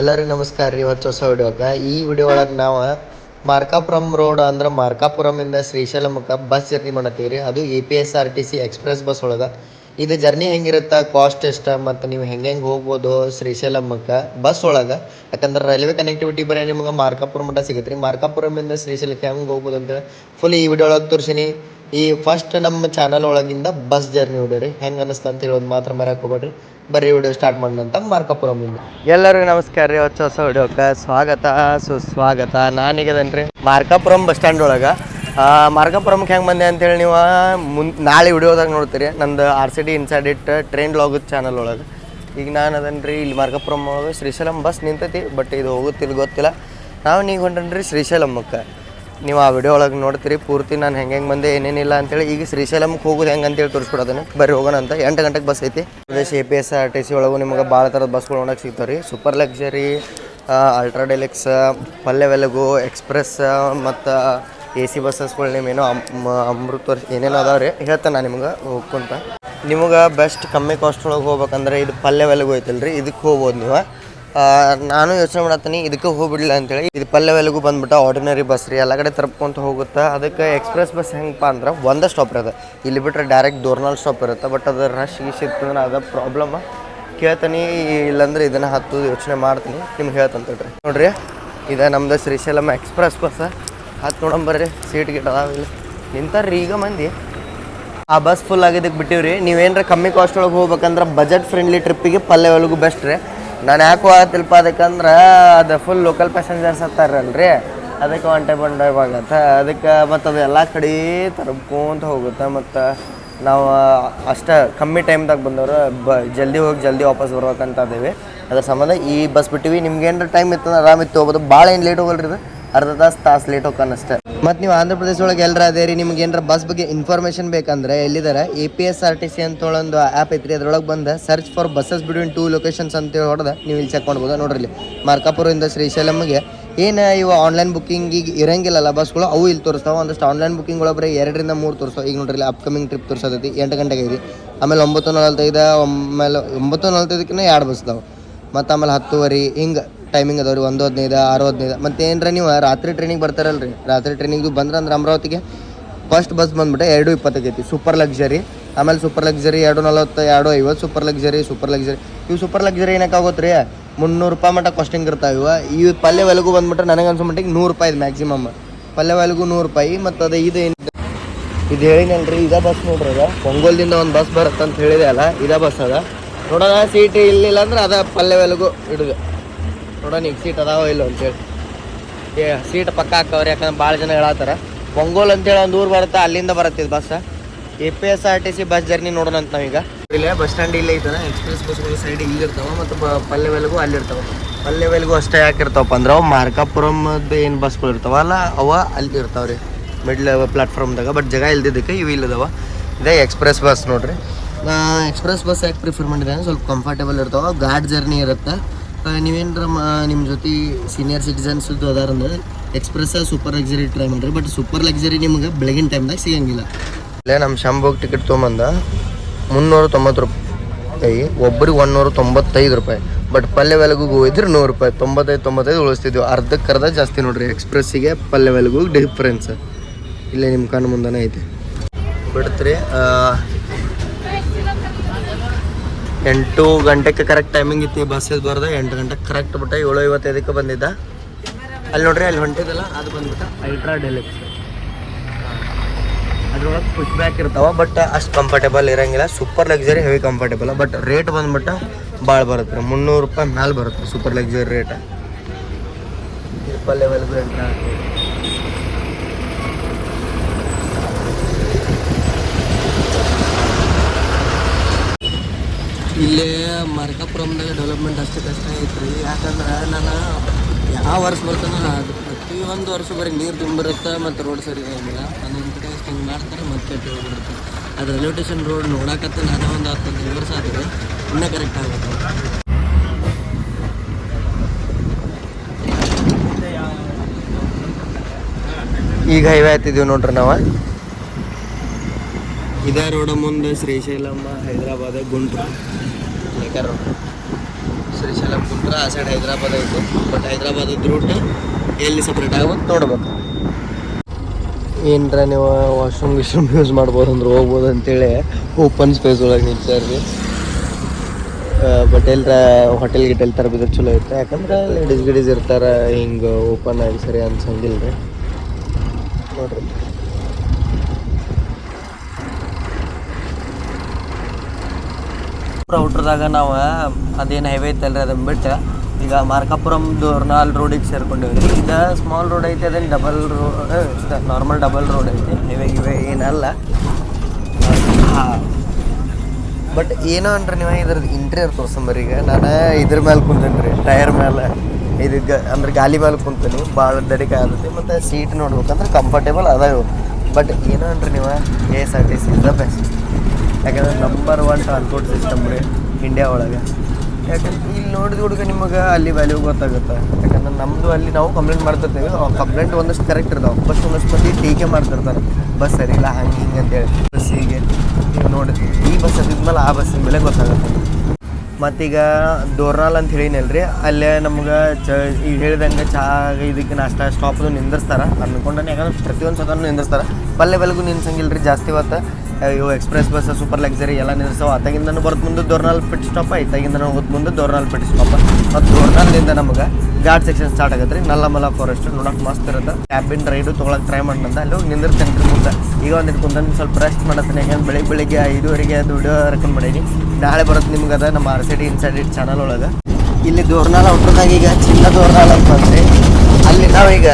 ಎಲ್ಲರಿಗೂ ನಮಸ್ಕಾರ ರೀ, ಇವತ್ತು ಹೊಸ ವಿಡಿಯೋಗೆ ಈ ವಿಡಿಯೋ ಒಳಗೆ ನಾವು ಮಾರ್ಕಾಪುರಂ ರೋಡ್ ಅಂದ್ರೆ ಮಾರ್ಕಾಪುರಮಿಂದ ಮುಖ ಬಸ್ ಜರ್ನಿ ಮಾಡತ್ತೀವಿ ರೀ. ಅದು A P S R T C express bus ಒಳಗೆ. ಇದು ಜರ್ನಿ ಹೆಂಗಿರುತ್ತೆ ಕಾಸ್ಟ್ ಎಷ್ಟು, ಮತ್ತು ನೀವು ಹೆಂಗೆ ಹೆಂಗೆ ಹೋಗ್ಬೋದು ಶ್ರೀಶೈಲಮಕ್ಕೆ ಬಸ್ ಒಳಗೆ. ಯಾಕಂದ್ರೆ ರೈಲ್ವೆ ಕನೆಕ್ಟಿವಿಟಿ ಬರೀ ನಿಮ್ಗೆ ಮಾರ್ಕಾಪುರ ಮಟ್ಟ ಸಿಗುತ್ತೆ ರೀ ಮಾರ್ಕಾಪುರಮಿಂದ ಶ್ರೀಶೈಲಕ್ಕೆ ಹೆಂಗೆ ಹೋಗ್ಬೋದು ಅಂತ ಫುಲ್ ಈ ವಿಡಿಯೋ ಒಳಗೆ ತೋರಿಸಿನಿ. ಈ ಫಸ್ಟ್ ನಮ್ಮ ಚಾನಲ್ ಒಳಗಿಂದ ಬಸ್ ಜರ್ನಿ ಹೊಡೀರಿ ಹೆಂಗೆ ಅನಿಸ್ತು ಅಂತ ಹೇಳೋದು ಮಾತ್ರ ಮರ್ಯಾಕೆ ಹೋಗ್ಬೇಡ್ರಿ. ಬರೀ ವಿಡಿಯೋ ಸ್ಟಾರ್ಟ್ ಮಾಡೋಣ ಮಾರ್ಕಾಪುರಮಿಂದ ಎಲ್ಲರಿಗೂ ನಮಸ್ಕಾರ ರೀ. ಹೊಸ ಹೊಸ ವಿಡಿಯೋಕ್ಕೆ ಸ್ವಾಗತ, ಸುಸ್ವಾಗತ. ನಾನೀಗದನ್ರಿ ಮಾರ್ಕಾಪುರಂ ಬಸ್ ಸ್ಟ್ಯಾಂಡ್ ಒಳಗೆ ಮಾರ್ಕಾಪುರಮ್ಗೆ ಹೆಂಗೆ ಬಂದೆ ಅಂತೇಳಿ ನೀವು ಮುನ್, ನಾಳೆ ವಿಡಿಯೋದಾಗ ನೋಡ್ತೀರಿ. ನಂದು R C D inside it train ಲಾಗದ channel ಒಳಗೆ. ಈಗ ನಾನು ಅದನ್ರಿ ಇಲ್ಲಿ ಮಾರ್ಗಪುರಮ್ ಒಳಗೆ ಶ್ರೀಶೈಲಂ ಬಸ್ ನಿಂತೈತಿ ಬಟ್ ಇದು ಹೋಗುತ್ತಿಲ್ಲ ಗೊತ್ತಿಲ್ಲ. ನಾವು ನೀಗ ರೀ ಶ್ರೀಶೈಲಮ್ಮಕ್ಕೆ ನೀವು ಆ ವಿಡಿಯೋ ಒಳಗೆ ನೋಡ್ತೀರಿ, ಪೂರ್ತಿ ನಾನು ಹೆಂಗೆ ಹೆಂಗೆ ಬಂದೆ, ಏನೇನಿಲ್ಲ ಅಂತೇಳಿ ಈಗ ಶ್ರೀಶೈಲಮ್ಗೆ ಹೋಗೋದು ಹೆಂಗೆ ಅಂತೇಳಿ ತೋರಿಸ್ಕೊಡೋದನ್ನು ಬರ್ರಿ ಹೋಗೋಣ ಅಂತ. ಎಂಟು ಗಂಟೆಗೆ ಬಸ್ ಐತಿ. Pradesh A P S R T C ಒಳಗೂ ನಿಮಗೆ ಭಾಳ ಥರದ ಬಸ್ಗಳು ನೋಡಕ್ಕೆ ಸಿಗ್ತಾವೆ ರೀ. Super luxury ultra deluxe Palle Velugu express ಮತ್ತು ಎ ಸಿ ಬಸ್ಸಸ್ಗಳು ನಿಮ್ಮೇನೋ ಅಮೃತ ಏನೇನೋ ಅದಾವೆ ರೀ ಹೇಳ್ತೇನೆ ನಾನು ನಿಮ್ಗೆ, ಹೋಗ್ಕೊಂತ. ನಿಮಗೆ ಬೆಸ್ಟ್ ಕಮ್ಮಿ ಕಾಸ್ಟ್ ಒಳಗೆ ಹೋಗ್ಬೇಕಂದ್ರೆ ಇದು ಪಲ್ಯ ವೆಲಗು ಐತಲ್ಲ ರೀ ಇದಕ್ಕೆ ಹೋಗ್ಬೋದು ನೀವು. ನಾನು ಯೋಚನೆ ಮಾಡತ್ತೀನಿ, ಇದಕ್ಕೆ ಹೋಗ್ಬಿಡ್ಲಿಲ್ಲ ಅಂತೇಳಿ. ಇದು ಪಲ್ಯ ವೆಲಗು ಬಂದ್ಬಿಟ್ಟು ಆರ್ಡಿನರಿ ಬಸ್ ರೀ ಎಲ್ಲ ಕಡೆ ತರ್ಪ್ಕೊಂತ ಹೋಗುತ್ತೆ. ಅದಕ್ಕೆ ಎಕ್ಸ್ಪ್ರೆಸ್ ಬಸ್ ಹೆಂಗಪ್ಪ ಅಂದ್ರೆ ಒಂದೇ ಸ್ಟಾಪ್ ಇರುತ್ತೆ ಇಲ್ಲಿ ಬಿಟ್ಟರೆ ಡೈರೆಕ್ಟ್ ದೋರ್ನಾಲ್ ಸ್ಟಾಪ್ ಇರುತ್ತೆ ಬಟ್ ಅದು ರಶ್ ಗೀಶ್ ಇರ್ತಂದ್ರೆ ಅದು ಪ್ರಾಬ್ಲಮ್ ಕೇಳ್ತೀನಿ, ಇಲ್ಲಾಂದ್ರೆ ಇದನ್ನು ಹತ್ತು ಯೋಚನೆ ಮಾಡ್ತೀನಿ. ನಿಮ್ಗೆ ಹೇಳ್ತಂತ ನೋಡ್ರಿ, ಇದು ನಮ್ದು ಶ್ರೀಶೈಲಂ ಎಕ್ಸ್ಪ್ರೆಸ್ ಬಸ್ ಹತ್ತು ನೋಡಂಬರ್ರಿ ಸೀಟ್ ಗಿಟ್ ಅದಾವಿಲ್ಲ ನಿಂತಾರ್ರಿ ಈಗ ಮಂದಿ. ಆ ಬಸ್ ಫುಲ್ ಆಗಿದ್ದಕ್ಕೆ ಬಿಟ್ಟಿವ್ರಿ. ನೀವೇನಾರ ಕಮ್ಮಿ ಕಾಸ್ಟ್ ಒಳಗೆ ಹೋಗ್ಬೇಕಂದ್ರೆ ಬಜೆಟ್ ಫ್ರೆಂಡ್ಲಿ ಟ್ರಿಪ್ಪಿಗೆ ಪಲ್ಲೆ ಒಳಗೂ ಬೆಸ್ಟ್ ರೀ. ನಾನು ಯಾಕೋ ಹೋಗತ್ತಿಲ್ಪ ಅದಕ್ಕಂದ್ರೆ ಅದು ಫುಲ್ ಲೋಕಲ್ ಪ್ಯಾಸೆಂಜರ್ಸ್ ಹತ್ತಾರಲ್ರಿ. ಅದಕ್ಕೆ ಒನ್ ಟೈಮ್ ಒನ್ ಟೈಮ್ ಆಗತ್ತೆ. ಅದಕ್ಕೆ ಮತ್ತು ಅದು ಎಲ್ಲ ಕಡೆ ತರ್ಕೊಂತ ಹೋಗುತ್ತೆ ಮತ್ತು ನಾವು, ಅಷ್ಟೇ ಕಮ್ಮಿ ಟೈಮ್ದಾಗ ಬಂದವರು ಬ, ಜಲ್ದಿ ಹೋಗಿ ಜಲ್ದಿ ವಾಪಸ್ ಬರ್ಬೇಕಂತ ಅದೇವಿ. ಅದ್ರ ಸಂಬಂಧ ಈ ಬಸ್ ಬಿಟ್ಟಿವಿ. ನಿಮ್ಗೆ ಏನಾರ ಟೈಮ್ ಇತ್ತು ಅಂದ್ರೆ ಆರಾಮ್ ಇತ್ತು ಹೋಗ್ಬೋದು. ಭಾಳ ಏನು ಲೇಟ್ ಹೋಗಲ್ರಿ ಇದು. ಅರ್ಧ ತಾಸು ತಾಸು ಲೇಟ್ ಹೋಗ್ತಾನೆ ಅಷ್ಟೇ ಮತ್ತು ನೀವು ಆಂಧ್ರ ಪ್ರದೇಶ ಒಳಗೆ ಎಲ್ಲರ ಅದೇ ರೀ ನಿಮ್ಗೆ ಏನಾರ ಬಸ್ ಬಗ್ಗೆ ಇನ್ಫಾರ್ಮೇಷನ್ ಬೇಕಂದ್ರೆ ಎಲ್ಲಿದ್ದಾರೆ A P S R T C ಅಂತ ಒಂದು ಆ್ಯಪ್ ಐತ್ರಿ, ಅದ್ರೊಳಗೆ ಬಂದು search for buses between two locations ಅಂತ ಹೊಡೆದ, ನೀವು ಇಲ್ಲಿ ಚೆಕ್ ಮಾಡ್ಬೋದು. ನೋಡ್ರಿ ಮಾರ್ಕಾಪುರದಿಂದ ಶ್ರೀಶೈಲಮ್ಗೆ ಏನು ಇವು ಆನ್ಲೈನ್ ಬುಕ್ಕಿಂಗಿಗೆ ಇರಂಗಿಲ್ಲಲ್ಲ ಬಸ್ಗಳು ಅವು ಇಲ್ಲಿ ತೋರಿಸ್ತಾವೆ. ಒಂದಷ್ಟು ಆನ್ಲೈನ್ ಬುಕ್ಕಿಂಗ್ ಒಳಗೆ ಎರಡರಿಂದ ಮೂರು ತೋರಿಸ್ತಾವೆ ಈಗ ನೋಡ್ರಿ ಅಪ್ಕಮಿಂಗ್ ಟ್ರಿಪ್ ತೋರಿಸೋದೈತಿ ಎಂಟು ಗಂಟೆಗೆ ಐತಿ. ಆಮೇಲೆ ಒಂಬತ್ತು ನಲವತ್ತೈದು, ಆಮೇಲೆ ಒಂಬತ್ತು ನಲವತ್ತೈದಕ್ಕಿಂತ ಎರಡು ಬಸ್ ಇದಾವೆ ಮತ್ತು ಆಮೇಲೆ ಹತ್ತುವರೆ, ಹಿಂಗೆ. ಟೈಮಿಂಗ್ ಅದಾವ ರೀ ಒಂದು ಹದಿನೈದು, ಆರು ಹದಿನೈದು. ಮತ್ತು ಏನರ ನೀವು ರಾತ್ರಿ ಟ್ರೈನಿಂಗ್ ಬರ್ತಾರಲ್ಲ ರೀ ರಾತ್ರಿ ಟ್ರೈನಿಂಗ್ದು ಬಂದ್ರೆ ಅಂದ್ರೆ ಅಮರಾವತಿಗೆ ಫಸ್ಟ್ ಬಸ್ ಬಂದ್ಬಿಟ್ಟು ಎರಡು ಇಪ್ಪತ್ತೈತಿ ಸೂಪರ್ ಲಕ್ಸರಿ ಆಮೇಲೆ ಸೂಪರ್ ಲಕ್ಸರಿ ಎರಡು ನಲವತ್ತು, ಎರಡು ಐವತ್ತು ಸೂಪರ್ ಲಕ್ಸರಿ ಸೂಪರ್ ಲಕ್ಸರಿ ಇವು ಸೂಪರ್ ಲಕ್ಸರಿ ಏನಕ್ಕೆ ಆಗುತ್ತೆ ರೀ ಮುನ್ನೂರು ರೂಪಾಯಿ ಮಟ್ಟ ಕಾಸ್ಟಿಂಗ್ ಇರ್ತಾವೆ ಇವ. ಈ ಪಲ್ಯ ಒಲಗು ಬಂದ್ಬಿಟ್ಟು ನನಗೆ ಅನ್ಸೋ ಮಟ್ಟಿಗೆ ನೂರು ರೂಪಾಯಿ ಇದು ಮ್ಯಾಕ್ಸಿಮಮ್ ಪಲ್ಯ ಒಲಗು ನೂರು ರೂಪಾಯಿ, ಮತ್ತು ಅದು ಇದು ಏನು ಇದು ಹೇಳಿನಲ್ರಿ ಇದ ಬಸ್ ನೋಡ್ರಿ ಅದ. ಪೊಂಗೋಲ್ದಿಂದ ಒಂದು ಬಸ್ ಬರುತ್ತೆ ಅಂತ ಹೇಳಿದೆ ಅಲ್ಲ, ಇದ ಬಸ್ ಅದ. ನೋಡೋಣ ಸೀಟ್ ಇಲ್ಲಿಲ್ಲ ಅಂದ್ರೆ ಅದ ಪಲ್ಯ ವೆಲಗು ಹಿಡಿದು ನೋಡೋಣ ಈಗ ಸೀಟ್ ಅದಾವ ಇಲ್ಲ ಅಂತೇಳಿ. ಏ ಸೀಟ್ ಪಕ್ಕ ಹಾಕವ್ರಿ ಯಾಕಂದ್ರೆ ಭಾಳ ಜನ ಹೇಳತ್ತಾರ. ಬೊಂಗೋಲ್ ಅಂತೇಳಿ ಒಂದು ಊರು ಬರುತ್ತೆ ಅಲ್ಲಿಂದ ಬರುತ್ತೆ bus A P S R T C bus journey ನೋಡೋಣ ಅಂತ ನಾವೀಗ. ಇಲ್ಲೇ ಬಸ್ ಸ್ಟ್ಯಾಂಡ್ ಇಲ್ಲೇ ಐತನ ಎಕ್ಸ್ಪ್ರೆಸ್ ಬಸ್ಗಳು ಸೈಡ್ ಇಲ್ಲಿ ಇರ್ತಾವ ಮತ್ತು ಪಲ್ಲೆವೆಲ್ಗೂ ಅಲ್ಲಿರ್ತಾವ. ಅಲ್ಲಿ ಇರ್ತಾವ ಪಲ್ಯ ವೆಲ್ಗೂ ಅಷ್ಟೇ ಯಾಕೆ ಇರ್ತಾವಪ್ಪ ಅಂದ್ರೆ ಅವು ಮಾರ್ಕಾಪುರಮ್ದು ಏನು ಬಸ್ಗಳು ಇರ್ತಾವಲ್ಲ ಅವ ಅಲ್ಲಿ ಇರ್ತಾವ ರೀ ಮಿಡ್ಲ್ ಪ್ಲಾಟ್ಫಾರ್ಮ್ದಾಗ ಬಟ್ ಜಾಗ ಇಲ್ದಿದ್ದಕ್ಕೆ ಇವು ಇಲ್ಲದವ. ಇದೇ ಎಕ್ಸ್ಪ್ರೆಸ್ ಬಸ್ ನೋಡ್ರಿ. ನಾ ಎಕ್ಸ್ಪ್ರೆಸ್ ಬಸ್ ಯಾಕೆ ಪ್ರಿಫರ್ ಮಾಡಿದೆ ಸ್ವಲ್ಪ ಕಂಫರ್ಟೇಬಲ್ ಇರ್ತಾವ. ಗಾಡ್ ಜರ್ನಿ ಇರುತ್ತೆ. ನೀವೇನ್ರ ನಿಮ್ಮ ಜೊತೆ ಸೀನಿಯರ್ ಸಿಟಿಸನ್ಸ್ ಅದಾರಂದ್ರೆ ಎಕ್ಸ್ಪ್ರೆಸ್ ಸೂಪರ್ ಲಕ್ಸರಿ ಟ್ರೈ ಮಾಡ್ರಿ ಬಟ್ ಸೂಪರ್ ಲಕ್ಸರಿ ನಿಮ್ಗೆ ಬೆಳಗಿನ ಟೈಮ್ದಾಗ ಸಿಗಂಗಿಲ್ಲ. ಇಲ್ಲೇ ನಮ್ಮ ಶಂಭೋಗ್ ಟಿಕೆಟ್ ತೊಗೊಂಬಂದ ಮುನ್ನೂರ ತೊಂಬತ್ತು ರೂಪಾಯಿ ಒಬ್ಬರಿಗೆ ಒನ್ನೂರ ತೊಂಬತ್ತೈದು ರೂಪಾಯಿ ಬಟ್ ಪಲ್ಯ ವೆಲಗು ಹೋಗಿದ್ರೆ ನೂರು ರೂಪಾಯಿ ತೊಂಬತ್ತೈದು ತೊಂಬತ್ತೈದು ಉಳಿಸ್ತಿದ್ವಿ. ಅರ್ಧಕ್ಕೆ ಅರ್ಧ ಜಾಸ್ತಿ ನೋಡ್ರಿ ಎಕ್ಸ್ಪ್ರೆಸ್ಸಿಗೆ ಪಲ್ಯ ವೆಲಗು ಡಿಫ್ರೆನ್ಸ್ ಇಲ್ಲೇ ನಿಮ್ಮ ಕಣ್ಣು ಮುಂದೆನೇ ಐತೆ. ಬಿಡ್ತ್ರಿ ಆ, ಎಂಟು ಗಂಟೆಗೆ ಕರೆಕ್ಟ್ ಟೈಮಿಂಗ್ ಇತ್ತು ಬಸ್ ಬರ್ದ. ಎಂಟು ಗಂಟೆಗೆ ಕರೆಕ್ಟ್ ಬಿಟ್ಟ ಏಳು ಐವತ್ತೈದಕ್ಕೆ ಬಂದಿದ್ದ. ಅಲ್ಲಿ ನೋಡ್ರಿ ಅಲ್ಲಿ ಹೊಂಟಿದಲ್ಲ ಅದು ಬಂದ್ಬಿಟ್ಟ. ಅಲ್ಟ್ರಾ ಡೆಲೆಕ್ಸ್ ಅದ್ರೊಳಗೆ ಪುಷ್ ಬ್ಯಾಕ್ ಇರ್ತಾವ ಬಟ್ ಅಷ್ಟು ಕಂಫರ್ಟೇಬಲ್ ಇರಂಗಿಲ್ಲ. Super luxury heavy comfortable but rate ಬಂದ್ಬಿಟ್ಟು ಭಾಳ ಬರುತ್ತೆ ರೀ. ಮುನ್ನೂರು ರೂಪಾಯಿ ಮ್ಯಾಲೆ ಬರುತ್ತೆ ಸೂಪರ್ ಲಕ್ಸರಿ ರೇಟ್ ಲೆವೆಲ್ ಇಲ್ಲೇ ಮರ್ಕಾಪುರಮ್ದಾಗ ಡೆವಲಪ್ಮೆಂಟ್ ಅಷ್ಟು ಕಷ್ಟ ಐತ್ರಿ. ಯಾಕಂದ್ರೆ ನಾನು ಯಾವ ವರ್ಷ ಬರ್ತಾನ ಅದು ಪ್ರತಿ ಒಂದು ವರ್ಷ ಬರೀ ನೀರು ತುಂಬಿರುತ್ತೆ ಮತ್ತು ರೋಡ್ ಸರಿ ಇರೋಂಗಿಲ್ಲ ಒಂದೊಂದು ಕಡೆ ಅಷ್ಟು ಹಿಂಗೆ ಮಾಡ್ತಾರೆ ಮತ್ತೆ ಹೋಗ್ಬಿಡುತ್ತೆ. ಅದು ರೈಲ್ವೆ ಸ್ಟೇಷನ್ ರೋಡ್ ನೋಡಕತ್ತ ನಾನು ಒಂದು ಹತ್ತೊಂದು ವರ್ಷ ಆದರೆ ಇನ್ನೂ ಕರೆಕ್ಟ್ ಆಗುತ್ತೆ ಈಗ ಹೈವೇ ಹತ್ತಿದ್ದೀವಿ ನೋಡ್ರಿ ನಾವು. ಇದೇ ರೋಡ ಮುಂದೆ ಶ್ರೀಶೈಲಮ್ಮ ಹೈದರಾಬಾದ್ ಗುಂಟೂರು ರೋಡ್ ಶ್ರೀಶೈಲಂ ಕುಂತ್ರ, ಆ ಸೈಡ್ ಹೈದ್ರಾಬಾದ್ ಐತೆ. ಬಟ್ ಹೈದ್ರಾಬಾದ್ ರೂಟ್ ಎಲ್ಲಿ ಸಪ್ರೇಟ್ ಆಗುತ್ತೆ ನೋಡ್ಬೇಕು. ಏನರ ನೀವು ವಾಶ್ರೂಮ್ ಗಿಶ್ರೂಮ್ ಯೂಸ್ ಮಾಡ್ಬೋದು ಅಂದ್ರೆ ಹೋಗ್ಬೋದು ಅಂತೇಳಿ ಓಪನ್ ಸ್ಪೇಸ್ ಒಳಗೆ ನಿಂತಾರ್ರಿ ಬಟ್ ಎಲ್ಲರ ಹೋಟೆಲ್ ಗಿಟೆಲ್ ಬಿದ್ರೆ ಚಲೋ ಐತೆ ಯಾಕಂದ್ರೆ ಲೇಡೀಸ್ ಗಿಡೀಸ್ ಇರ್ತಾರೆ, ಹಿಂಗೆ ಓಪನ್ ಆಗಿ ಸರಿ ಅನ್ಸಂಗಿಲ್ಲ ರೀ ನೋಡ್ರಿ. ಔಟ್ರದಾಗ ನಾವು ಅದೇನು ಹೈವೇ ಐತಲ್ರಿ ಅದನ್ನ ಬಿಟ್ಟು ಈಗ ಮಾರ್ಕಾಪುರಂ ದೋರ್ನಾಲ್ ರೋಡಿಗೆ ಸೇರ್ಕೊಂಡೇವಿ ರೀ ಇದು ಸ್ಮಾಲ್ ರೋಡ್ ಐತೆ, ಅದೇನು double road normal double road ಐತೆ ಹೈವೇ ಗಿವೇ ಏನಲ್ಲ. ಬಟ್ ಏನೋ ಅನ್ರಿ ನೀವು ಇದ್ರದ್ದು ಇಂಟೀರಿಯರ್ ತೋರ್ಸಂಬರಿ ಈಗ. ನಾನು ಇದ್ರ ಮೇಲೆ ಕುಂತೇನೆ ರೀ ಟೈರ್ ಮೇಲೆ ಇದು ಅಂದ್ರೆ ಗಾಲಿ ಮೇಲೆ ಕುಂತೀನಿ ಭಾಳ ದಡಿಕೆ ಆಗುತ್ತೆ ಮತ್ತು ಸೀಟ್ ನೋಡ್ಬೇಕಂದ್ರೆ ಕಂಫರ್ಟೇಬಲ್ ಅದಾವೆ ಬಟ್ ಏನೋ ಅನ್ರಿ ನೀವು K S R T C is the best ಯಾಕಂದ್ರೆ ನಂಬರ್ ಒನ್ ಟ್ರಾನ್ಸ್ಪೋರ್ಟ್ ಸಿಸ್ಟಮ್ ರೀ ಇಂಡಿಯಾ ಒಳಗೆ. ಯಾಕಂದ್ರೆ ಇಲ್ಲಿ ನೋಡಿದ ಹುಡುಗ ನಿಮಗೆ ಅಲ್ಲಿ ವ್ಯಾಲ್ಯೂ ಗೊತ್ತಾಗುತ್ತೆ. ಯಾಕಂದ್ರೆ ನಮ್ಮದು ಅಲ್ಲಿ ನಾವು ಕಂಪ್ಲೇಂಟ್ ಮಾಡ್ತಿರ್ತೀವಿ. ಕಂಪ್ಲೇಂಟ್ ಒಂದಷ್ಟು ಕರೆಕ್ಟ್ ಇರ್ತಾವೆ. ಫಸ್ಟ್ ಒಂದಷ್ಟು ಮಂದಿ ಟೀಕೆ ಮಾಡ್ತಿರ್ತಾರೆ. ಬಸ್ ಸರಿ ಇಲ್ಲ, ಹಂಗೆ ಹಿಂಗೆ ಅಂತೇಳಿ ಹೀಗೆ. ನೀವು ನೋಡಿ ಈ ಬಸ್ ಹತ್ತಿದ್ಮೇಲೆ ಆ ಬಸ್ಸಿನ ಮೇಲೆ ಗೊತ್ತಾಗುತ್ತೆ. ಮತ್ತೀಗ ದೋರ್ನಾಲ್ ಅಂತ ಹೇಳಿನಲ್ರಿ, ಅಲ್ಲೇ ನಮ್ಗೆ ಚ ಈಗ ಹೇಳಿದಂಗೆ ಚಾ, ಇದಕ್ಕೆ ನಾಷ್ಟ ಸ್ಟಾಪ್ದು ನಿಂದಿರ್ತಾರೆ ಅನ್ಕೊಂಡನೆ ಯಾಕಂದ್ರೆ ಪ್ರತಿಯೊಂದು ಸತನೂ ನಿಂದಿರ್ತಾರೆ ಪಲ್ಲೆ ಬೆಳಗು ನಿನ್ಸಂಗಿಲ್ಲ ರೀ ಜಾಸ್ತಿ ಹೊತ್ತು. ಇವು ಎಕ್ಸ್ಪ್ರೆಸ್ ಬಸ್, ಸೂಪರ್ ಲಕ್ಸರಿ ಎಲ್ಲ ನಿಲ್ಲಿಸೋ ಅತ್ತಾಗಿಂದನೂ ಬರ್ದು ಮುಂದೆ ದೋರ್ನಾಲ್ ಪಿಟ್ ಸ್ಟಾಪ್ ಐತಾಗಿಂದನು ಹೋದ್ ಮುಂದೆ ದೋರ್ನಾಲ್ ಪಿಟ್ ಸ್ಟಾಪ್ ಮತ್ತು ದೋರ್ನಾಲ್ದಿಂದ ನಮಗೆ ಘಾಟ್ ಸೆಕ್ಷನ್ ಸ್ಟಾರ್ಟ್ ಆಗತ್ತೆ ರೀ ನಲ್ಲಮಲ ಫಾರೆಸ್ಟ್ ನೋಡಕ್ಕೆ ಮಸ್ತ್ ಇರುತ್ತೆ. ಕ್ಯಾಬಿನ್ ರೈಡು ತೊಗೊಳಕ್ಕೆ ಟ್ರೈ ಮಾಡಂದ ಅಲ್ಲಿ ಹೋಗಿ ನಿಂದಿರ್ತೇನೆ ರೀ ಮುಂದೆ. ಈಗ ಒಂದು ಕುಂದನ್ ಸ್ವಲ್ಪ ರೆಸ್ಟ್ ಮಾಡತ್ತೀನಿ. ಯಾಕಂದ್ರೆ ಬೆಳಿಗ್ಗೆ ಬೆಳಿಗ್ಗೆ ಐದುವರೆಗೆ ಅದು ವಿಡಿಯೋ ರೆಕಮೆಂಡ್ ಮಾಡೀನಿ. ನಾಳೆ ಬರುತ್ತೆ ನಿಮ್ಗೆ ಅದ ನಮ್ಮ R C D inside channel ಒಳಗೆ. ಇಲ್ಲಿ ದೋರ್ನಾಲ್ ಔಟ್ರದಾಗ ಈಗ ಚಿನ್ನ ದೋರ್ನಾಲ್ ಅಂತ ಬಂದ್ರಿ ಅಲ್ಲಿ ನಾವೀಗ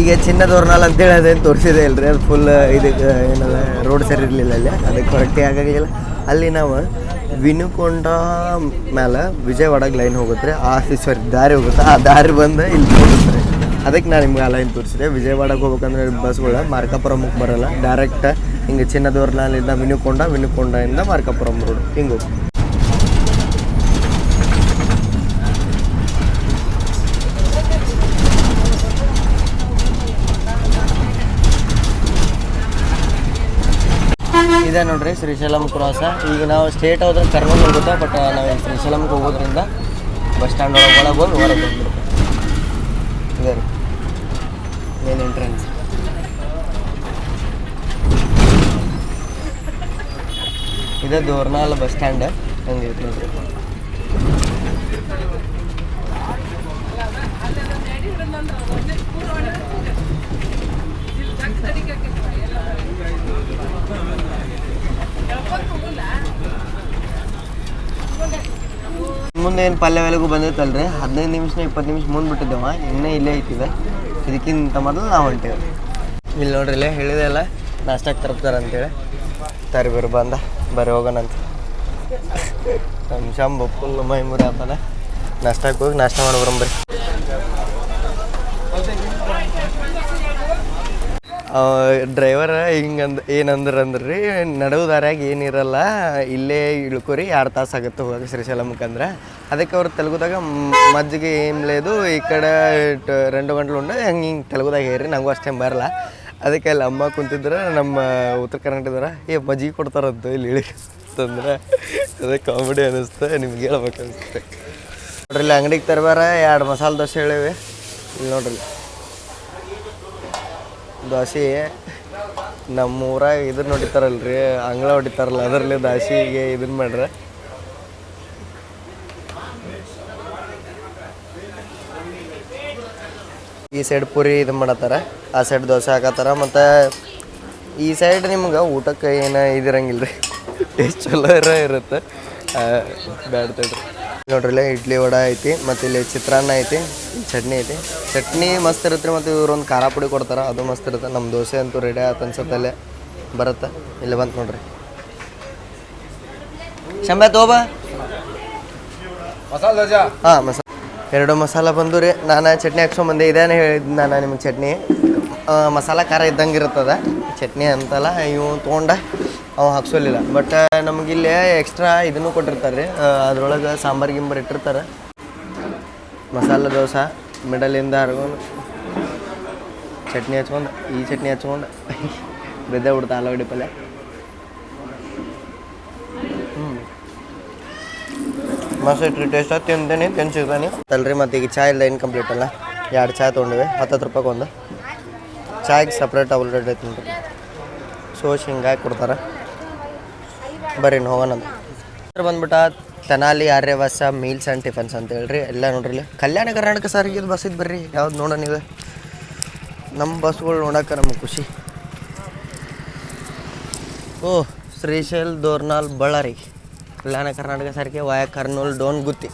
ಈಗ ಚಿನ್ನ ದೋರ್ನಾಲ್ ಅಂತೇಳಿ ಅದೇನು ತೋರಿಸಿದೆ ಇಲ್ರಿ. ಅದು ಫುಲ್ ಇದಕ್ಕೆ ಏನಲ್ಲ ರೋಡ್ ಸರಿ ಇರಲಿಲ್ಲ ಅಲ್ಲಿ. ಅದಕ್ಕೆ ಕರೆಕ್ಟೇ ಆಗಾಗಿಲ್ಲ. ಅಲ್ಲಿ ನಾವು ವಿನುಕೊಂಡ ಮೇಲೆ ವಿಜಯವಾಡಗ್ ಲೈನ್ ಹೋಗುತ್ತೆ ಆ ಸಾರಿ ದಾರಿ ಹೋಗುತ್ತೆ. ಆ ದಾರಿ ಬಂದು ಇಲ್ಲಿ ಹೋಗುತ್ತೆ. ಅದಕ್ಕೆ ನಾನು ನಿಮ್ಗೆ ಆ ಲೈನ್ ತೋರಿಸಿದೆ. ವಿಜಯವಾಡಕ್ಕೆ ಹೋಗ್ಬೇಕಂದ್ರೆ ಬಸ್ಗಳು ಮಾರ್ಕಾಪುರಮಕ್ಕೆ ಬರೋಲ್ಲ. ಡೈರೆಕ್ಟ್ ಹಿಂಗೆ ಚಿನ್ನದವ್ರನಲ್ಲಿಂದ ವಿನುಕೊಂಡ ವಿನುಕೊಂಡದಿಂದ ಮಾರ್ಕಾಪುರಂ ರೋಡ್ ಹಿಂಗೆ ಹೋಗ್ತೀವಿ ನೋಡ್ರಿ, ಶ್ರೀಶೈಲಂ ಕ್ರಾಸ ಈಗ ನಾವು ಸ್ಟೇಟ್ ಹೋದ್ರೆ ಕರ್ಕೊಂಡು ಹೋಗುತ್ತೆ ಬಟ್ ನಾವು ಶ್ರೀಶೈಲಂಗೆ ಹೋಗೋದ್ರಿಂದ ಬಸ್ ಸ್ಟ್ಯಾಂಡ್ ಒಳಗೆ ಒಳಗೆ ಹೋಗಿ ಹೊರಗೆ ಬಂದ್ಬಿಡ್ತೀವಿ ಇದೆ ರೀ. ಮೇನ್ ಎಂಟ್ರೆನ್ಸ್ ಇದೆ ದೋರ್ನಾಲ್ ಬಸ್ ಸ್ಟ್ಯಾಂಡ್ ಹಂಗೆ ಐತೆ ನೋಡ್ರಿ. ಮುಂದೆ ಏನು ಪಲ್ಯ ವೆಲೆಗೂ ಬಂದಿತ್ತಲ್ರಿ ಹದಿನೈದು ನಿಮಿಷ ಇಪ್ಪತ್ತು ನಿಮಿಷ ಮುಂದೆ ಬಿಟ್ಟಿದ್ದೇವ. ಇನ್ನೇ ಇಲ್ಲೇ ಐತಿದೆ ಇದಕ್ಕಿಂತ ಮೊದಲು ನಾವು ಹೊಂಟೇವೆ. ಇಲ್ಲಿ ನೋಡ್ರಿ, ಇಲ್ಲೇ ಹೇಳಿದೆ ಅಲ್ಲ, ನಾಷ್ಟಕ್ಕೆ ತರ್ತಾರೆ ಅಂತೇಳಿ. ತರಿ ಬರ್ರಿ ಬಂದ. ಬರೀ ಹೋಗೋಣಂತ ನಮ್ಮ ಶಾಮ್ ಬಪ್ಪುಲ್ ಮೈ ಮುರಿ ಆತನ. ನಾಷ್ಟಕ್ಕೆ ಹೋಗಿ ನಾಷ್ಟ ಮಾಡಿ ಡ್ರೈವರ್ ಹಿಂಗಂದ್ ಏನಂದ್ರೆ ಅಂದ್ರೆ ದಾರ್ಯಾಗ ಏನಿರಲ್ಲ, ಇಲ್ಲೇ ಇಳ್ಕೊರಿ ಎರಡು ತಾಸು ಆಗುತ್ತೆ ಹೋಗಕ್ಕೆ ಶ್ರೀಶೈಲಮ್ಗೆ ಅಂದ್ರೆ ಅದಕ್ಕೆ ಅವ್ರು ತೆಲುಗುದಾಗ ಮಜ್ಜಿಗೆ ಏನು ಲೇದು, ಈ ಕಡೆ ರೆಂಡು ಗಂಟಲು ಉಂಡು, ಹಂಗೆ ಹಿಂಗೆ ತೆಲುಗುದಾಗ ಹೇರಿ ನಂಗೂ ಅಷ್ಟೇ ಬರಲ್ಲ. ಅದಕ್ಕೆ ಅಲ್ಲಿ ಅಮ್ಮ ಕುಂತಿದ್ರೆ, ನಮ್ಮ ಉತ್ತರ ಕರ್ನಾಟಕದವ್ರ, ಏ, ಮಜ್ಜಿಗೆ ಕೊಡ್ತಾರಂತ, ಇಲ್ಲಿ ಇಳಿ ಅಂತಂದ್ರೆ. ಅದೇ ಕಾಮಿಡಿ ಅನ್ನಿಸ್ತು ನಿಮ್ಗೆ ಹೇಳ್ಬೇಕು ನೋಡ್ರಿ, ಇಲ್ಲಿ ಅಂಗಡಿಗೆ ತರಬಾರ, ಎರಡು ಮಸಾಲೆ ದೋಸೆ ಹೇಳಿವೆ. ಇಲ್ಲಿ ನೋಡ್ರಿ. ದೋಸೆ ನಮ್ಮ ಊರಾಗ ಇದನ್ನ ಹೊಡಿತಾರಲ್ರಿ ಅಂಗಳ ಹೊಡಿತಾರಲ್ಲ, ಅದರಲ್ಲಿ ದಾಸಿಗೆ ಇದನ್ನ ಮಾಡ್ರೆ. ಈ ಸೈಡ್ ಪೂರಿ ಇದು ಮಾಡತ್ತಾರ, ಆ ಸೈಡ್ ದೋಸೆ ಹಾಕತ್ತಾರ, ಮತ್ತು ಈ ಸೈಡ್ ನಿಮ್ಗೆ ಊಟಕ್ಕೆ ಏನು ಇದಿರಂಗಿಲ್ಲ ರೀ ಟೇಸ್ಟ್ ಚಲೋ ಇರೋ ಇರುತ್ತೆ. ಬ್ಯಾಡ ತಡ್ರಿ. ನೋಡ್ರಿ ಇಲ್ಲೇ ಇಡ್ಲಿ ವಡ ಐತಿ ಮತ್ತು ಇಲ್ಲಿ ಚಿತ್ರಾನ್ನ ಐತಿ ಚಟ್ನಿ ಐತಿ. ಚಟ್ನಿ ಮಸ್ತ್ ಇರುತ್ತೆ ಮತ್ತು ಇವ್ರು ಒಂದು ಖಾರ ಪುಡಿ ಕೊಡ್ತಾರೆ ಅದು ಮಸ್ತ್ ಇರುತ್ತೆ. ನಮ್ಮ ದೋಸೆ ಅಂತೂ ರೆಡಿ ಆಯ್ತು ಅನ್ಸುತ್ತೆ ಅಲ್ಲೇ ಬರುತ್ತೆ? ಇಲ್ಲಿ ಬಂತು ನೋಡ್ರಿ. ಶಂಬೆ ತೋಬ ಹಾಂ ಮಸಾಲ ಎರಡು ಮಸಾಲ ಬಂದು ರೀ ನಾನು ಚಟ್ನಿ ಹಾಕ್ಸ್ಕೊಂಬಂದೆ ಇದೇನೆ ಹೇಳಿದ್ದು ನಾನು ನಿಮಗೆ ಚಟ್ನಿ. ಮಸಾಲ ಖಾರ ಇದ್ದಂಗೆ ಇರ್ತದೆ ಚಟ್ನಿ ಅಂತಲ್ಲ ಇವು ತೊಗೊಂಡ ಅವು ಹಾಕ್ಸೋಲಿಲ್ಲ ಬಟ್ ನಮಗಿಲ್ಲಿ ಎಕ್ಸ್ಟ್ರಾ ಇದನ್ನು ಕೊಟ್ಟಿರ್ತಾರೆ. ರೀ ಅದ್ರೊಳಗೆ ಸಾಂಬಾರು ಗಿಂಬರ್ ಇಟ್ಟಿರ್ತಾರೆ. ಮಸಾಲೆ ದೋಸೆ ಮಿಡಲಿಂದ ಹರ್ಕೊಂಡು ಚಟ್ನಿ ಹಚ್ಕೊಂಡು, ಈ ಚಟ್ನಿ ಹಚ್ಕೊಂಡು ಬೆದ್ದೆ ಬಿಡ್ತಾ ಆಲೂಗಡ್ಡೆ ಪಲ್ಯ. ಹ್ಞೂ ಮಸ್ತ್ ಇಟ್ರಿ ಟೇಸ್ಟ್ ತಿಂತೀನಿ ತಿನ್ ಸಿಗ್ತಾನೆ ಅಲ್ರಿ ಮತ್ತು ಈಗ ಚಾಯ್ ಇಲ್ಲ ಏನು ಕಂಪ್ಲೀಟ್ ಅಲ್ಲ. ಎರಡು ಚಾ ತೊಗೊಂಡಿವೆ, ಹತ್ತತ್ತು ರೂಪಾಯಿಗೆ ಒಂದು ಚಾಯ್ಗೆ ಸಪ್ರೇಟ್ ಆಲ್ರೆಡಿ ಐತೆ ಸೋ ಹಿಂಗಾಗಿ ಕೊಡ್ತಾರೆ. ಬರ್ರಿ ಹೋಗೋಣ ಬಂದ್ಬಿಟ್ಟ Tenali Aryavasa meals and tiffins ಅಂತ ಹೇಳ್ರಿ. ಎಲ್ಲ ನೋಡ್ರಿ ಕಲ್ಯಾಣ ಕರ್ನಾಟಕ ಸಾರಿಗೆ ಬಸ್ ಇದು ಬರ್ರಿ. ಯಾವ್ದು ನೋಡೋಣ ಇದು ನಮ್ಮ ಬಸ್ಗಳು ನೋಡೋಕೆ ನಮಗೆ ಖುಷಿ. ಓ, ಶ್ರೀಶೈಲ್ ದೋರ್ನಾಲ್ ಬಳ್ಳಾರಿ. ಕಲ್ಯಾಣ ಕರ್ನಾಟಕ ಸಾರಿಗೆ ವಾಯ ಕರ್ನೂಲ್, ಡೋನ್ ಗುತ್ತಿ.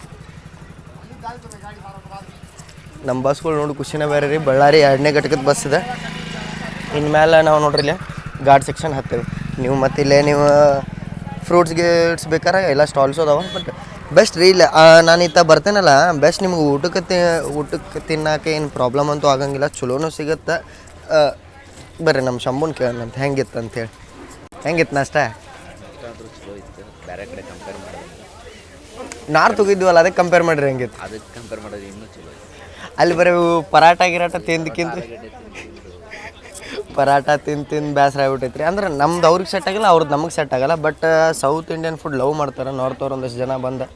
ನಮ್ಮ ಬಸ್ಗಳು ನೋಡಿ ಖುಷಿನೇ ಬೇರೆ ರೀ. ಬಳ್ಳಾರಿ ಎರಡನೇ ಘಟಕದ ಬಸ್ ಇದೆ. ಇನ್ಮೇಲೆ ನಾವು ನೋಡ್ರಿ ಗಾರ್ಡ್ ಸೆಕ್ಷನ್ ಹತ್ತೇವೆ. ನೀವು ಮತ್ತಿಲ್ಲೇ ನೀವು ಫ್ರೂಟ್ಸ್ ಗೀಟ್ಸ್ ಬೇಕಾರೆ ಎಲ್ಲ ಸ್ಟಾಲ್ಸ್ ಅದಾವ ಬಟ್ ಬೆಸ್ಟ್ ರೀ ಇಲ್ಲ ನಾನು ಇತ್ತ ಬರ್ತೇನಲ್ಲ ಬೆಸ್ಟ್ ನಿಮ್ಗೆ ಊಟಕ್ಕೆ ತಿ ಊಟಕ್ಕೆ ತಿನ್ನಕ್ಕೆ ಏನು ಪ್ರಾಬ್ಲಮ್ ಅಂತೂ ಆಗಂಗಿಲ್ಲ ಚಲೋನು ಸಿಗುತ್ತೆ. ಬರ್ರಿ ನಮ್ಮ ಶಂಭುನ್ ಕೇಳೋಣ ಅಂತ. ಹೆಂಗಿತ್ತು ಅಂತೇಳಿ ಹೆಂಗಿತ್ತು ನಾಷ್ಟ? ನಾರ್ ಹೋಗಿದ್ವಲ್ಲ ಅದಕ್ಕೆ ಕಂಪೇರ್ ಮಾಡಿರಿ ಹೆಂಗಿತ್ತು. ಅದಕ್ಕೆ ಕಂಪೇರ್ ಮಾಡಿದ್ರೆ ಇನ್ನೂ ಚಲೋ ಅಲ್ಲಿ ಬರೀ ಪರಾಟ ಗಿರಾಟ ತಿಂದಕ್ಕಿಂತ ಪರಾಟ ತಿಂದು ತಿಂದು ಬೇಸರ ಆಗ್ಬಿಟ್ಟೈತ್ರಿ. ಅಂದ್ರೆ ನಮ್ದು ಅವ್ರಿಗೆ ಸೆಟ್ ಆಗಿಲ್ಲ ಅವ್ರದ್ದು ನಮಗೆ ಸೆಟ್ ಆಗಲ್ಲ. But south Indian food love ಮಾಡ್ತಾರೆ. ನಾರ್ತ್ ಒಂದಷ್ಟು ಜನ ಬಂದು.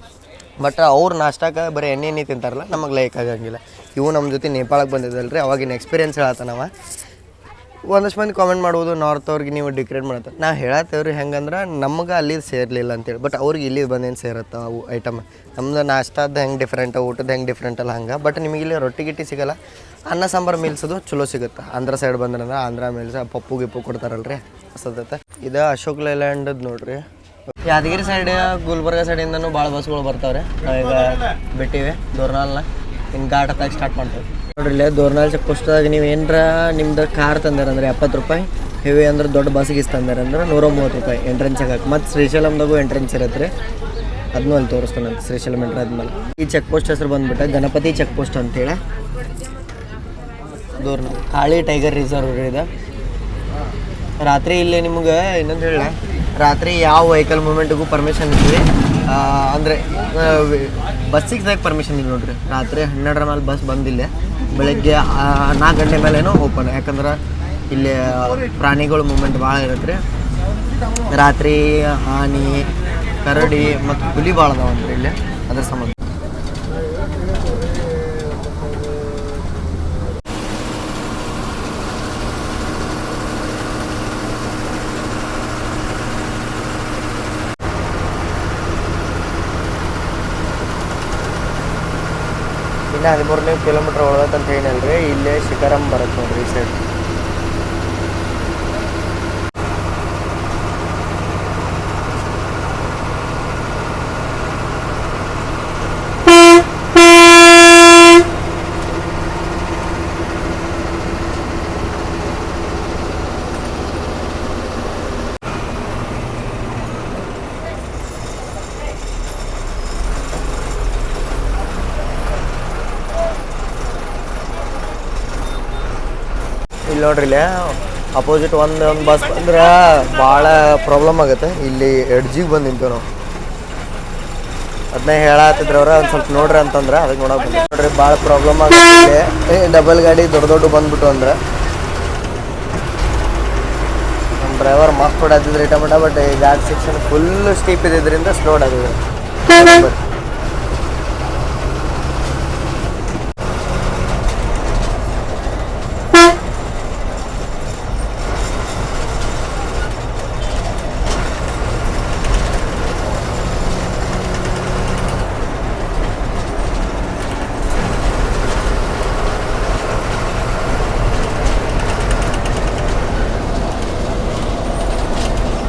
ಬಟ್ ಅವ್ರು ನಾಷ್ಟಾಕ ಬರೀ ಎಣ್ಣೆ ಎಣ್ಣೆ ತಿಂತಾರಲ್ಲ, ನಮಗೆ ಲೈಕ್ ಆಗಂಗಿಲ್ಲ. ಇವು ನಮ್ಮ ಜೊತೆ ನೇಪಾಳಕ್ಕೆ ಬಂದಿದ್ದಲ್ರಿ. ಅವಾಗಿನ ಎಕ್ಸ್ಪೀರಿಯನ್ಸ್ ಹೇಳತ್ತಾನವ ಒಂದಷ್ಟು ಮಂದಿ ಕಾಮೆಂಟ್ ಮಾಡ್ಬೋದು ನಾರ್ತ್ ಅವ್ರಿಗೆ ನೀವು ಡಿಕ್ರೇಟ್ ಮಾಡತ್ತೆ. ನಾ ಹೇಳತ್ತೇವ್ರಿ ಹೆಂಗಂದ್ರೆ ನಮ್ಗೆ ಅಲ್ಲಿ ಸೇರ್ಲಿಲ್ಲ ಅಂತೇಳಿ. ಬಟ್ ಅವ್ರಿಗೆ ಇಲ್ಲಿ ಬಂದೇನು ಸೇರತ್ತ ಅವು ಐಟಮ್ ನಮ್ದು ನಾಷ್ಟಾದ ಹೆಂಗೆ ಡಿಫ್ರೆಂಟ್ ಊಟದ ಹೆಂಗೆ ಡಿಫ್ರೆಂಟ್ ಅಲ್ಲ ಹಂಗೆ. ಬಟ್ ನಿಮಗೆ ಇಲ್ಲಿ ರೊಟ್ಟಿ ಗಿಟ್ಟಿ ಸಿಗಲ್ಲ. ಅನ್ನ ಸಾಂಬಾರು ಮೀಲ್ಸ್ ಅದು ಚಲೋ ಸಿಗುತ್ತೆ? ಆಂಧ್ರ ಸೈಡ್ ಬಂದ್ರೆ ಆಂಧ್ರ ಮೀಲ್ಸ್ ಪಪ್ಪು ಗಿಪ್ಪು ಕೊಡ್ತಾರಲ್ರಿ? ಸದತ್ತೆ ಇದು ಅಶೋಕ್ ಲೈಲ್ಯಾಂಡದ್ ನೋಡ್ರಿ. ಯಾದಗಿರಿ ಸೈಡ್ ಗುಲ್ಬರ್ಗ ಸೈಡಿಂದನೂ ಭಾಳ ಬಸ್ಗಳು ಬರ್ತಾವ್ರೆ. ನಾವೀಗ ಬಿಟ್ಟಿವಿ ದೋರ್ನಾಲ್ನ ಹಿಂಗೆ ಘಾಟ್ ಹತ್ತಾಗ ಸ್ಟಾರ್ಟ್ ಮಾಡ್ತೇವೆ. ನೋಡ್ರಿ, ಇಲ್ಲೇ ದೋರ್ನಾಲ್ ಚೆಕ್ ಪೋಸ್ಟ್ದಾಗ ನೀವು ಏನರ ನಿಮ್ದು ಕಾರ್ ತಂದಾರಂದ್ರೆ ಎಪ್ಪತ್ತು ರೂಪಾಯಿ ಹೆವಿ ಅಂದ್ರೆ ದೊಡ್ಡ ಬಸ್ಗೆ ತಂದಾರಂದ್ರೆ ನೂರ ಮೂವತ್ತು ರೂಪಾಯಿ ಎಂಟ್ರೆನ್ಸ್ ಹಾಕಕ್ಕೆ ಮತ್ತು ಶ್ರೀಶೈಲಮ್ದಾಗೂ ಎಂಟ್ರೆನ್ಸ್ ಇರತ್ತೆ ರೀ ಅದನ್ನೂ ಅಲ್ಲಿ ತೋರಿಸ್ತಾನಂತ ಶ್ರೀಶೈಲಂ ಎಂಟ್ರ್ ಆದ್ಮೇಲೆ. ಈ ಚೆಕ್ ಪೋಸ್ಟ್ ಹೆಸರು ಬಂದ್ಬಿಟ್ಟೆ ಗಣಪತಿ ಚೆಕ್ ಪೋಸ್ಟ್ ಅಂತೇಳಿ. ದೂರ ಕಾಳಿ ಟೈಗರ್ ರಿಸರ್ವ್ ರೀ ಇದು. ರಾತ್ರಿ ಇಲ್ಲಿ ನಿಮ್ಗೆ ಇನ್ನೊಂದು ಹೇಳ ರಾತ್ರಿ ಯಾವ ವೆಹಿಕಲ್ ಮೂಮೆಂಟ್ಗೂ ಪರ್ಮಿಷನ್ ಇದ್ರಿ ಅಂದರೆ ಬಸ್ಸಿಗೆ ಸಾಕು ಪರ್ಮಿಷನ್ ಇಲ್ಲ ನೋಡ್ರಿ. ರಾತ್ರಿ ಹನ್ನೆರಡರ ಮೇಲೆ ಬಸ್ ಬಂದಿಲ್ಲ. ಬೆಳಗ್ಗೆ ನಾಲ್ಕು ಗಂಟೆ ಮೇಲೇನೋ ಓಪನ್ ಯಾಕಂದ್ರೆ ಇಲ್ಲಿ ಪ್ರಾಣಿಗಳ ಮೂಮೆಂಟ್ ಭಾಳ ಇರುತ್ತೆ ರೀ ರಾತ್ರಿ, ಆನೆ, ಕರಡಿ ಮತ್ತು ಹುಲಿ ಭಾಳ ಅದಾವಂದ್ರೆ ಇಲ್ಲಿ. ಅದ್ರ ಸಂಬಂಧ. ಇನ್ನು ಹದಿಮೂರನೇ ಕಿಲೋಮೀಟ್ರ್ ಒಳಗತ್ತೆ ಅಂತ ಏನಲ್ರಿ ಇಲ್ಲೇ ಶಿಖರಂ ಬರುತ್ತೆ ನೋಡ್ರಿ ಈ ಸೈಡ್ ಇಲ್ಲಿ ನೋಡ್ರಿ ಇಲ್ಲಿ ಅಪೋಸಿಟ್ ಒಂದು ಒಂದು ಬಸ್ ಬಂದ್ರೆ ಭಾಳ ಪ್ರಾಬ್ಲಮ್ ಆಗುತ್ತೆ. ಇಲ್ಲಿ ಎಡ್ಜಿಗೆ ಬಂದು ನಿಂತೀವಿ ನಾವು. ಅದನ್ನ ಹೇಳತ್ತಿದ್ರು ಅವ್ರ, ಒಂದು ಸ್ವಲ್ಪ ನೋಡ್ರಿ ಅಂತಂದ್ರೆ, ಅದಕ್ಕೆ ನೋಡಕ್ ಬಂದೆ ನೋಡ್ರಿ, ಭಾಳ ಪ್ರಾಬ್ಲಮ್ ಆಗುತ್ತೆ ಡಬಲ್ ಗಾಡಿ ದೊಡ್ಡ ದೊಡ್ಡ ಬಂದ್ಬಿಟ್ಟು ಅಂದ್ರೆ. ನಮ್ಮ ಡ್ರೈವರ್ ಮಸ್ತ್ ಹೊಡಾತಿದ್ರಿ ಟಮಟ ಬಟ್ ಈ ಗಾಡಿ ಸೆಕ್ಷನ್ ಫುಲ್ ಸ್ಟೀಪ್ ಇದ್ದಿದ್ದರಿಂದ ಸ್ಲೋ ಆಗಿದೆ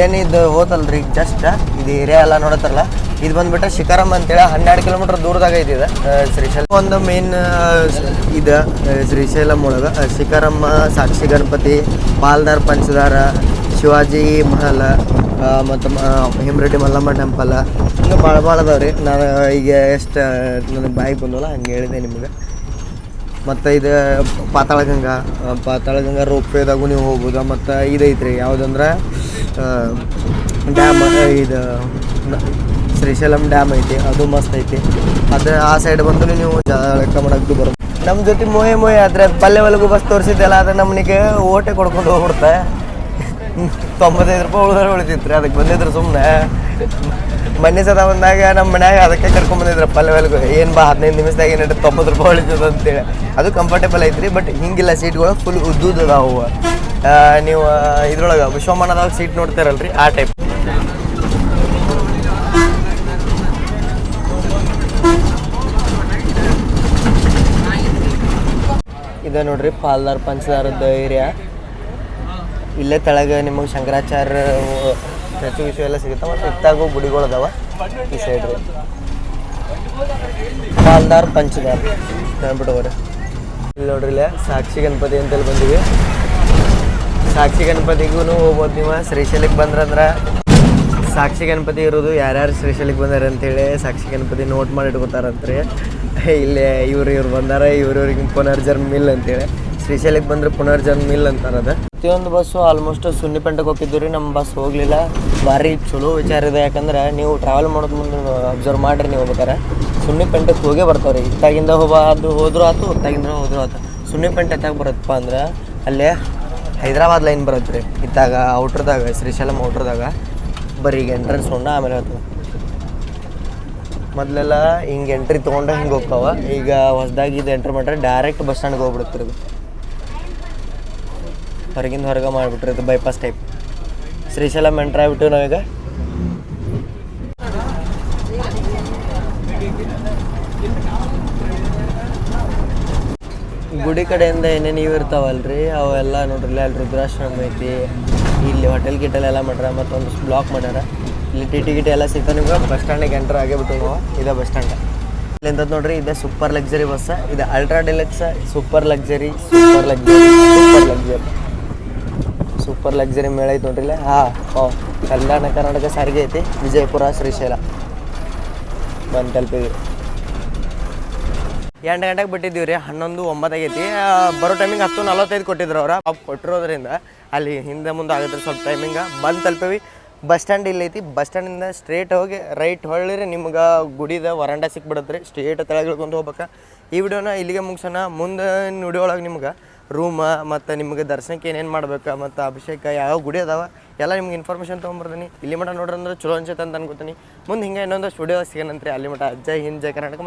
ಇದೇನು ಇದು ಹೋತಲ್ರಿ ಜಸ್ಟ್ ಇದು ಏರಿಯಾ ಎಲ್ಲ ನೋಡತ್ತಾರಲ್ಲ? ಇದು ಬಂದ್ಬಿಟ್ರೆ ಶಿಕಾರಂ ಅಂತೇಳಿ ಹನ್ನೆರಡು ಕಿಲೋಮೀಟರ್ ದೂರದಾಗ ಇದೆ ಶ್ರೀಶೈಲ ಒಂದು ಮೇನ್ ಇದು ಶ್ರೀಶೈಲಂ ಒಳಗೆ ಶಿಕಾರಮ್ಮ, ಸಾಕ್ಷಿ ಗಣಪತಿ, ಪಾಲ್ದಾರ್ ಪಂಚದಾರ, ಶಿವಾಜಿ ಮಹಲ್ ಮತ್ತು ಹಿಮರೆಡ್ಡಿ ಮಲ್ಲಮ್ಮ ಟೆಂಪಲ್ ಹಿಂಗೆ ಭಾಳ ಭಾಳ ಅದಾವೆ ರೀ ನಾನು ಈಗ ಎಷ್ಟು ನನಗೆ ಬಾಯಿ ಬಂದಲ್ಲ, ಹಂಗೆ ಹೇಳಿದೆ ನಿಮಗೆ. ಮತ್ತು ಇದು, ಪಾತಾಳಗಂಗಾ ಪಾತಾಳಗಂಗಾ ರೋಪ್ವೇದಾಗೂ ನೀವು ಹೋಗ್ಬೋದು? ಮತ್ತು ಇದೈತ್ರಿ, ಯಾವುದಂದ್ರೆ ಡ್ಯಾಮ್ ಇದು ಶ್ರೀಶೈಲಂ ಡ್ಯಾಮ್ ಐತಿ ಅದು ಮಸ್ತ್ ಐತಿ. ಅದು ಆ ಸೈಡ್ ಬಂದು ನೀವು ಲೆಕ್ಕ ಮಾಡಕ್ಕೆ ಬರೋ ನಮ್ಮ ಜೊತೆ ಮೋಹೆ ಮೋಯೆ ಆದರೆ ಪಲ್ಲೆವರೆಗೂ ಬಸ್ ತೋರಿಸಿದ್ದೆಲ್ಲ ಅದು ನಮ್ಮನಿಗೆ ಓಟೆ ಕೊಡ್ಕೊಂಡು ಹೋಗ್ಬಿಡ್ತ ತೊಂಬತ್ತೈದು ರೂಪಾಯಿ ಉಳಿದ್ರೆ ಉಳಿತಿತ್ತು ಅದಕ್ಕೆ ಬಂದಿದ್ರು ಸುಮ್ಮನೆ ಮನೆ ಸದಾ ಬಂದಾಗ ನಮ್ಮ ಮನ್ಯಾಗ ಅದಕ್ಕೆ ಕರ್ಕೊಂಡ್ ಬಂದಿದ್ರು ಪಲ್ಲೆವಲ್ಗು ಏನು ಬಾ ಹದಿನೈದು ನಿಮಿಷದಾಗ ಏನಿಟ್ಟು ತೊಂಬತ್ತು ರೂಪಾಯಿ ಉಳಿತದ ಅಂತೇಳಿ. ಅದು ಕಂಫರ್ಟೇಬಲ್ ಐತ್ರಿ ಬಟ್ ಹಿಂಗಿಲ್ಲ ಸೀಟ್ಗಳು ಫುಲ್ ಉದ್ದುದ್ದು ಅದಾವು ಆ, ನೀವು ಇದ್ರೊಳಗೆ ವಿಶ್ವಮಾನದಾಗ ಸೀಟ್ ನೋಡ್ತಾರಲ್ರಿ, ಆ ಟೈಪ್ ಇದೆ ನೋಡ್ರಿ, ಪಾಲ್ದಾರ್ ಪಂಚದಾರದ ಏರಿಯಾ ಇಲ್ಲೇ ತೆಳಗೆ ನಿಮಗೆ ಶಂಕರಾಚಾರ್ಯ ಸಚಿವ ವಿಷಯ ಎಲ್ಲ ಸಿಗುತ್ತೆ, ಮತ್ತು ಇತ್ತಾಗೂ ಗುಡಿಗಳು ಅದಾವ ಈ ಸೈಡ್ ರೀ. ಪಾಲ್ದಾರ್ ಪಂಚದಾರ್. ನೆನ್ಬಿಟ್ಟವ್ರಿ ಇಲ್ಲಿ ನೋಡ್ರಿ ಇಲ್ಲೇ ಸಾಕ್ಷಿ ಗಣಪತಿ ಅಂತೇಳಿ ಬಂದಿವಿ. ಸಾಕ್ಷಿ ಗಣಪತಿಗೂ ಹೋಗ್ಬೋದು ನೀವು. ಶ್ರೀಶೈಲಕ್ಕೆ ಬಂದ್ರಂದ್ರೆ ಸಾಕ್ಷಿ ಗಣಪತಿ ಇರೋದು ಯಾರ್ಯಾರು ಶ್ರೀಶೈಲಕ್ಕೆ ಬಂದಾರೆ ಅಂತೇಳಿ ಸಾಕ್ಷಿ ಗಣಪತಿ ನೋಟ್ ಮಾಡಿ ಇಟ್ಕೋತಾರಂತ್ರಿ. ಇಲ್ಲೇ ಇವ್ರು ಇವ್ರು ಬಂದಾರ, ಇವ್ರು ಇವ್ರಿಗೆ ಪುನರ್ಜನ್ಮ ಮಿಲ್ ಅಂತೇಳಿ. ಶ್ರೀಶೈಲಕ್ಕೆ ಬಂದರೆ ಪುನರ್ಜನ್ಮ ಮಿಲ್ ಅಂತಾರದ ಪ್ರತಿಯೊಂದು ಬಸ್ಸು ಆಲ್ಮೋಸ್ಟ್ ಸುನ್ನಿಪೆಂಟಕ್ಕೆ ಹೋಗಿದ್ದು ರೀ ನಮ್ಮ ಬಸ್ ಹೋಗಲಿಲ್ಲ. ಭಾರಿ ಚಲೋ ವಿಚಾರ ಇದೆ, ಯಾಕಂದ್ರೆ ನೀವು ಟ್ರಾವೆಲ್ ಮಾಡೋದು ಮುಂದೆ ಅಬ್ಸರ್ವ್ ಮಾಡ್ರಿ ನೀವು ಹೋಗ್ಬೇಕಾರೆ ಸುನ್ನಿಪೆಂಟಕ್ಕೆ ಹೋಗೇ ಬರ್ತಾವ್ರಿ. ಇತ್ತಾಗಿಂದ ಹೋಗ ಅದು ಹೋದ್ರೂ ಆತು ಹೊತ್ತಾಗಿಂದ ಹೋದ್ರೂ ಆತು. ಸುನ್ನಿಪೆಂಟ್ ಎತ್ತಾಗ ಬರುತ್ತಪ್ಪ ಅಂದ್ರೆ, ಅಲ್ಲೇ ಹೈದ್ರಾಬಾದ್ ಲೈನ್ ಬರುತ್ತೆ ರೀ ಇತ್ತಾಗ ಔಟ್ರದಾಗ ಶ್ರೀಶೈಲಂ ಔಟ್ರದಾಗ ಬರೀ ಈಗ ಎಂಟ್ರೆನ್ಸ್ ನೋಡ ಆಮೇಲೆ ಹೇಳ್ತದೆ ಮೊದಲೆಲ್ಲ ಹಿಂಗೆ ಎಂಟ್ರಿ ತೊಗೊಂಡು ಹಿಂಗೆ ಹೋಗ್ತಾವ. ಈಗ ಹೊಸದಾಗಿ ಇದು ಎಂಟ್ರಿ ಮಾಡ್ರೆ ಡೈರೆಕ್ಟ್ ಬಸ್ ಸ್ಟ್ಯಾಂಡ್ಗೆ ಹೋಗ್ಬಿಡುತ್ತೆ ಹೊರಗಿಂದ ಹೊರಗೆ ಮಾಡಿಬಿಟ್ರಿ ಇದು ಬೈಪಾಸ್ ಟೈಪ್ ಶ್ರೀಶೈಲಂ ಎಂಟ್ರ್ ಆಗಿಬಿಟ್ಟು ನಾವೀಗ ಗುಡಿ ಕಡೆಯಿಂದ ಏನೇನು ಇವು ಇರ್ತಾವಲ್ರಿ? ಅವೆಲ್ಲ ನೋಡ್ರಿ ಅಲ್ಲಿ ರುದ್ರಾಶ್ರಮ ಐತಿ. ಇಲ್ಲಿ ಹೋಟೆಲ್ ಗಿಟೆಲ್ ಎಲ್ಲ ಮಾಡ್ಯಾರ, ಮತ್ತೊಂದು ಬ್ಲಾಕ್ ಮಾಡ್ಯಾರ. ಇಲ್ಲಿ ಟಿ ಟಿ ಗಿಟಿ ಎಲ್ಲ ಸಿಗ್ತಾವೆ ನಿಮ್ಗೆ. ಬಸ್ ಸ್ಟ್ಯಾಂಡಿಗೆ ಎಂಟರ್ ಆಗಿಬಿಟ್ಟು ನಾವು. ಇದೇ ಬಸ್ ಸ್ಟ್ಯಾಂಡ್ ಇಲ್ಲಿಂದ ನೋಡ್ರಿ, ಇದೆ ಸೂಪರ್ ಲಕ್ಸರಿ ಬಸ್ ಇದು ultra deluxe super luxury super luxury super luxury super luxury ಮೇಳ ಐತೆ ನೋಡ್ರಿ ಹಾಂ, ಓ, ಕಲ್ಯಾಣ ಕರ್ನಾಟಕ ಸಾರಿಗೆ ಐತಿ, ವಿಜಯಪುರ ಶ್ರೀಶೈಲ. ಬಂದು ತಲುಪಿದ್ವಿ. ಎಂಟು ಗಂಟೆಗೆ ಬಿಟ್ಟಿದ್ದೀವಿ ರೀ, ಹನ್ನೊಂದು ಒಂಬತ್ತಾಗೈತಿ ಬರೋ ಟೈಮಿಂಗ್ ಹತ್ತು, ನಲವತ್ತೈದು ಕೊಟ್ಟಿದ್ರು ಅವ್ರ. ಅವ್ ಕೊಟ್ಟಿರೋದ್ರಿಂದ ಅಲ್ಲಿ ಹಿಂದೆ ಮುಂದೆ ಆಗುತ್ತೆ ಸ್ವಲ್ಪ ಟೈಮಿಂಗ ಬಂದು ತಲುಪೇವಿ. ಬಸ್ ಸ್ಟ್ಯಾಂಡ್ ಇಲ್ಲೈತಿ ಬಸ್ ಸ್ಟ್ಯಾಂಡಿಂದ ಸ್ಟ್ರೇಟ್ ಹೋಗಿ ರೈಟ್ ಹೊಳ್ಳಿರಿ ನಿಮ್ಗೆ ಗುಡಿದ ವರಂಡ ಸಿಕ್ಬಿಡತ್ತೆ ರೀ. ಸ್ಟ್ರೇಟ್ ತಳಗಿಳ್ಕೊಂಡು ಹೋಗ್ಬೇಕಾ. ಈ ವಿಡಿಯೋನ ಇಲ್ಲಿಗೆ ಮುಗಿಸೋಣ. ಮುಂದೆ ನುಡಿಯೊಳಗೆ ನಿಮ್ಗೆ ರೂಮ ಮತ್ತು ನಿಮ್ಗೆ ದರ್ಶನಕ್ಕೆ ಏನೇನು ಮಾಡ್ಬೇಕು, ಮತ್ತು ಅಭಿಷೇಕ ಯಾವ ಗುಡಿ ಅದಾವ, ಎಲ್ಲ ನಿಮ್ಗೆ ಇನ್ಫಾರ್ಮೇಷನ್ ತೊಗೊಂಬರ್ತೀನಿ. ಇಲ್ಲಿ ಮಟ ನೋಡ್ರಿ ಅಂದ್ರೆ ಚಲೋ ಅನ್ಸುತ್ತೆ ಅಂತ ಅನ್ಕೋತೀನಿ. ಮುಂದೆ ಹಿಂಗೆ ಇನ್ನೊಂದು ಸ್ಟುಡಿಯೋ ಸಿಗೋಣಂತ್ರಿ. ಅಲ್ಲಿ ಮಟ ಜೈ ಹಿಂದ್, ಜೈ ಕರ್ನಾಟಕ.